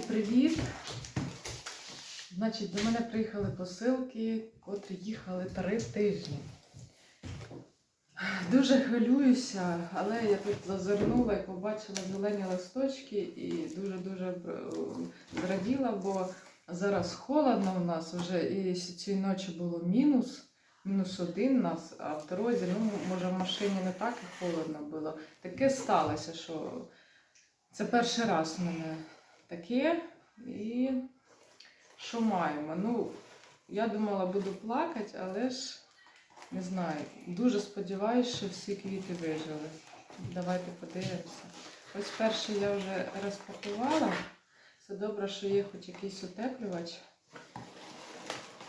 привіт! Значить, до мене приїхали посилки, котрі їхали три тижні. Дуже хвилююся, але я тут зазирнула і побачила зелені листочки і дуже-дуже е, зраділа, бо зараз холодно у нас вже і цієї ночі було мінус, мінус один нас, а в дорозі, ну, може, в машині не так і холодно було. Таке сталося, що це перший раз в мене таке. І що маємо? Ну, я думала, буду плакати, але ж не знаю. Дуже сподіваюся, що всі квіти вижили. Давайте подивимося. Ось перший я вже розпакувала. Це добре, що є хоч якийсь утеплювач.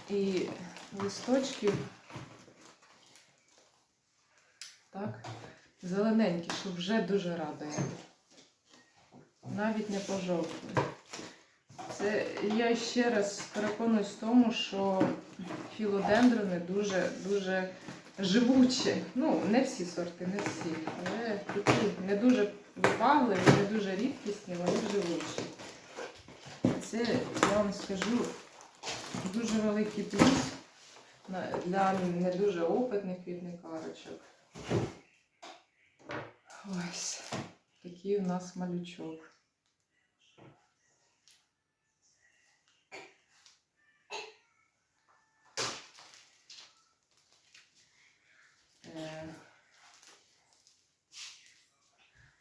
І листочків. Так, зелененькі, що вже дуже радує. Навіть не пожовкли. Це я ще раз переконуюсь в тому, що філодендрони дуже дуже живучі. Ну, не всі сорти, не всі, але такі не дуже вибагливі, не дуже рідкісні, вони живучі. Це, я вам скажу, дуже великий плюс для не дуже опитних квітникарочок. Ось такий у нас малючок.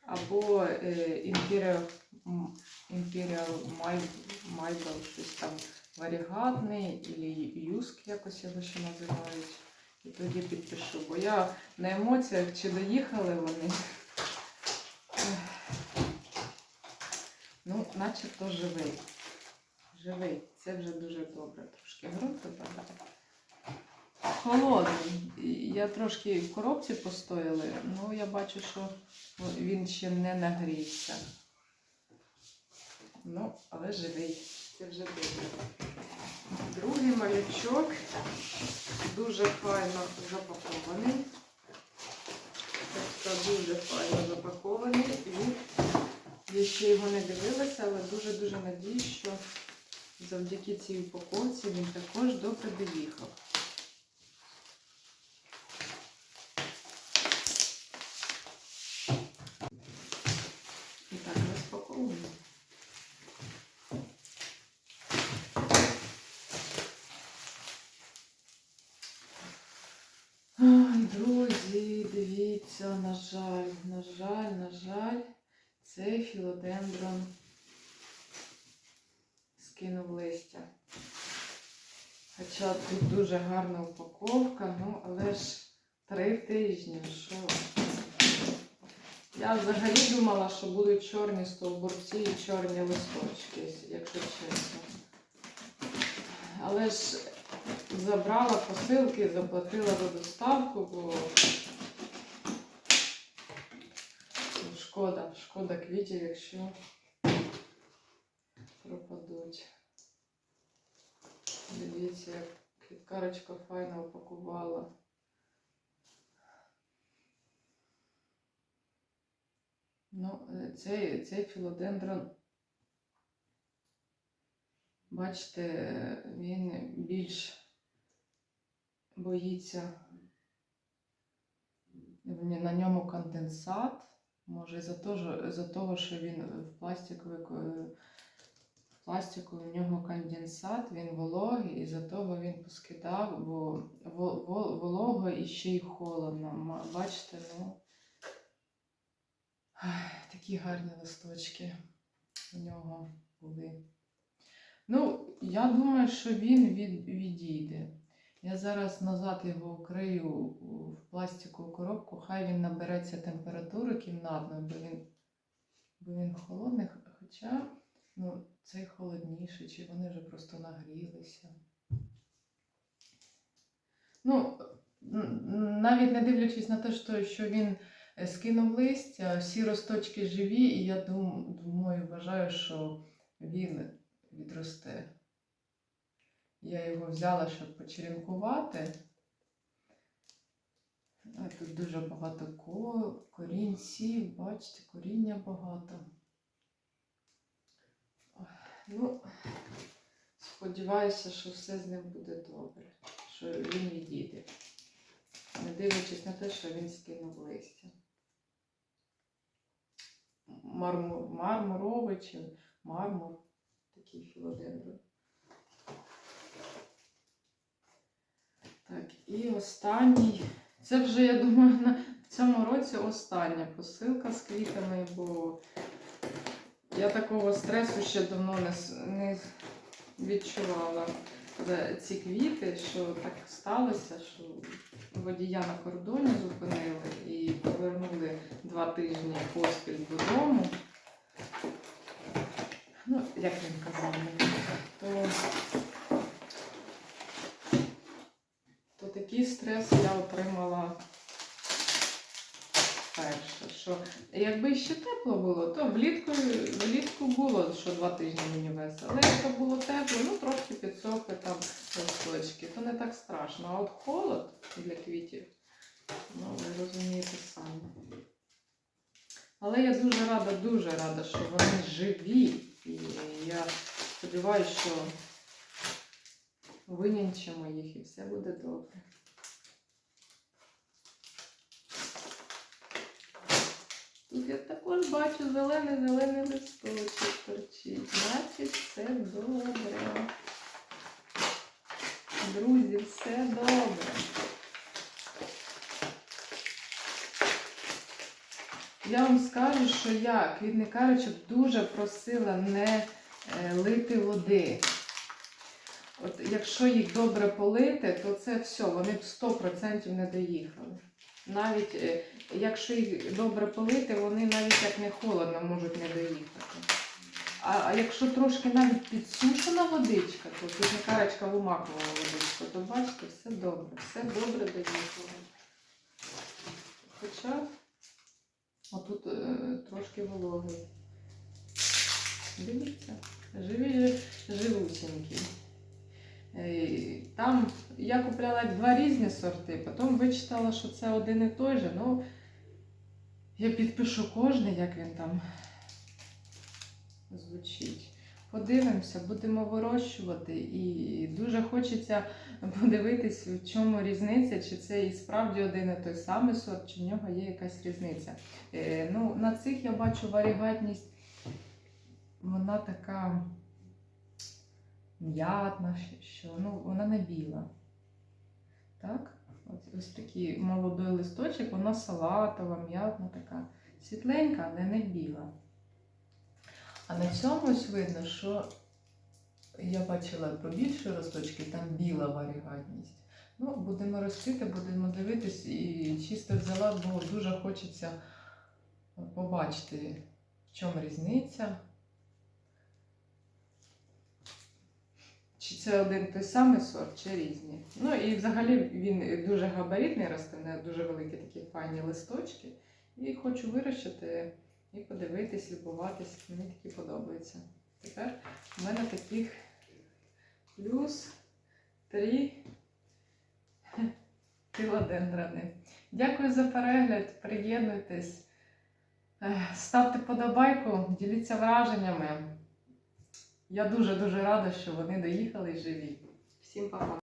Або е, Imperial, м, Imperial Mai- щось там варігатний, і юск якось його ще називають. І тоді підпишу, бо я на емоціях чи доїхали вони. Ну, начебто живий. Живий. Це вже дуже добре. Трошки ґрунт випадає. Холодний. Я трошки в коробці постояли, ну я бачу, що він ще не нагрівся. Ну, але живий. Це вже добре. Другий малючок дуже файно запакований. Тобто дуже файно запакований. І я ще його не дивилася, але дуже-дуже надіюсь, що завдяки цій упаковці він також добре доїхав. І так, розпаковуємо. Ой, друзі, дивіться, на жаль, на жаль, на жаль, цей філодендрон скинув листя. Хоча тут дуже гарна упаковка, ну але ж три тижні, що. Я взагалі думала, що будуть чорні стовбурці і чорні листочки, якщо чесно. Але ж забрала посилки, заплатила за доставку, бо ну, шкода, шкода квітів, якщо пропадуть. Дивіться, як квіткарочка файно упакувала. Ну, е, цей, цей філодендрон, бачите, він більш боїться, на ньому конденсат. Може, за того, за того, що він в пластиковий, ко- в пластику в нього конденсат, він вологий, і за того він поскидав, бо во- во- волого і ще й холодно. Бачите, ну. Такі гарні листочки у нього були. Ну, я думаю, що він від, відійде. Я зараз назад його вкрию в пластикову коробку, хай він набереться температури кімнатної, бо він, бо він холодний, хоча ну, цей холодніший, чи вони вже просто нагрілися. Ну, навіть не дивлячись на те, що, що він е, скинув листя, всі росточки живі, і я думаю, вважаю, що він відросте. Я його взяла, щоб почеренкувати. Тут дуже багато ко- корінців, бачите, коріння багато. Ну, сподіваюся, що все з ним буде добре, що він відійде. Не дивлячись на те, що він скинув листя. Мармур, мармуровий чи мармур, такий філодендр. Так, і останній. Це вже, я думаю, на цьому році остання посилка з квітами, бо я такого стресу ще давно не, не відчувала ці квіти, що так сталося, що водія на кордоні зупинили і повернули два тижні поспіль додому. Ну, як він казав то, такий стрес я отримала перше. Що якби ще тепло було, то влітку, влітку було, що два тижні мені весело. Але якщо було тепло, ну трошки підсохли там листочки, то не так страшно. А от холод для квітів, ну ви розумієте самі. Але я дуже рада, дуже рада, що вони живі. І я сподіваюся, що винянчимо їх і все буде добре. Тут я також бачу зелений-зелений листочок торчить. Значить, все добре. Друзі, все добре. Я вам скажу, що я квітникарочок дуже просила не е, лити води. От якщо їх добре полити, то це все, вони б 100% не доїхали. Навіть е, якщо їх добре полити, вони навіть як не холодно можуть не доїхати. А, якщо трошки навіть підсушена водичка, то квітникарочка вимакувала водичку, то бачите, все добре, все добре доїхало. Хоча отут е, трошки вологий. Дивіться, живі жи- живусінькі. Е, Там я купляла два різні сорти, потім вичитала, що це один і той же. Ну, я підпишу кожний, як він там звучить. Подивимося, будемо вирощувати. І дуже хочеться подивитись, в чому різниця, чи це і справді один і той самий сорт, чи в нього є якась різниця. Е, ну, на цих я бачу варігатність, вона така м'ятна, що ну, вона не біла. Так? Ось, ось такий молодий листочок, вона салатова, м'ятна така, світленька, але не біла. А на цьому ось видно, що я бачила побільше росточки, там біла варігатність. Ну, будемо ростити, будемо дивитись і чисто взяла, бо дуже хочеться побачити, в чому різниця. Це один той самий сорт, чи різні. Ну і взагалі він дуже габаритний в дуже великі такі файні листочки. І хочу вирощити і подивитись, любуватись. Мені такі подобаються. Тепер у мене таких плюс три філодендрони. Дякую за перегляд, приєднуйтесь, ставте подобайку, діліться враженнями. Я дуже-дуже рада, що вони доїхали живі. Всім па-па!